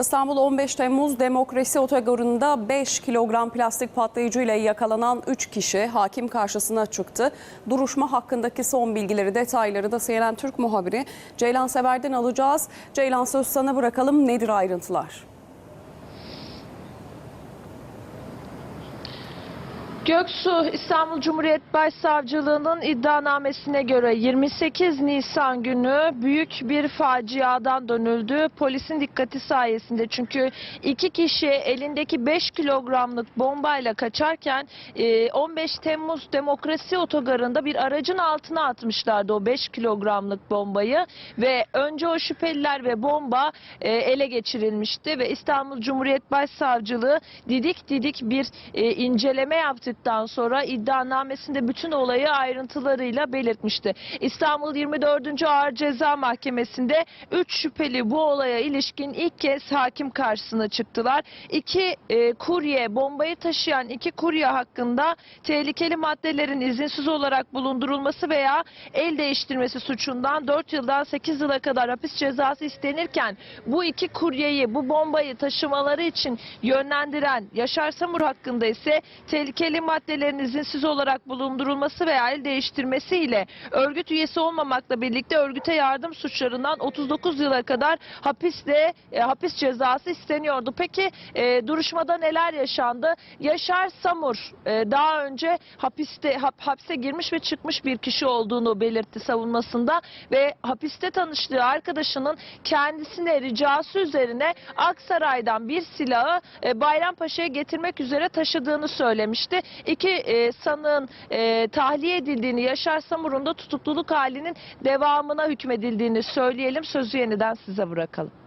İstanbul 15 Temmuz Demokrasi Otogarı'nda 5 kilogram plastik patlayıcı ile yakalanan 3 kişi hakim karşısına çıktı. Duruşma hakkındaki son bilgileri, detayları da CNN Türk muhabiri Ceylan Sever'den alacağız. Ceylan söz sana bırakalım. Nedir ayrıntılar? Göksu İstanbul Cumhuriyet Başsavcılığı'nın iddianamesine göre 28 Nisan günü büyük bir faciadan dönüldü. Polisin dikkati sayesinde çünkü iki kişi elindeki 5 kilogramlık bombayla kaçarken e, 15 Temmuz Demokrasi Otogarı'nda bir aracın altına atmışlardı o 5 kilogramlık bombayı ve önce o şüpheliler ve bomba e, ele geçirilmişti ve İstanbul Cumhuriyet Başsavcılığı didik didik bir e, inceleme yaptıktan sonra iddianamesinde bütün olayı ayrıntılarıyla belirtmişti. İstanbul 24. Ağır Ceza Mahkemesi'nde 3 şüpheli bu olaya ilişkin ilk kez hakim karşısına çıktılar. İki e, kurye, bombayı taşıyan iki kurye hakkında tehlikeli maddelerin izinsiz olarak bulundurulması veya el değiştirmesi suçundan 4 yıldan 8 yıla kadar hapis cezası istenirken bu iki kuryeyi bu bombayı taşımaları için yönlendiren Yaşar Samur hakkında ise tehlikeli maddelerin izinsiz olarak bulundurulması veya el değiştirmesiyle örgüt üyesi olmamakla birlikte örgüte yardım suçlarından 39 yıla kadar hapiste e, hapis cezası isteniyordu. Peki e, duruşmada neler yaşandı? Yaşar Samur e, daha önce hapiste hap- hapse girmiş ve çıkmış bir kişi olduğunu belirtti savunmasında ve hapiste tanıştığı arkadaşının kendisine ricası üzerine Aksaray'dan bir silahı e, Bayrampaşa'ya getirmek üzere taşıdığını söylemişti. İki e, sanığın e, tahliye edildiğini Yaşar Samur'un da tutukluluk halinin devamına hükmedildiğini söyleyelim. Sözü yeniden size bırakalım.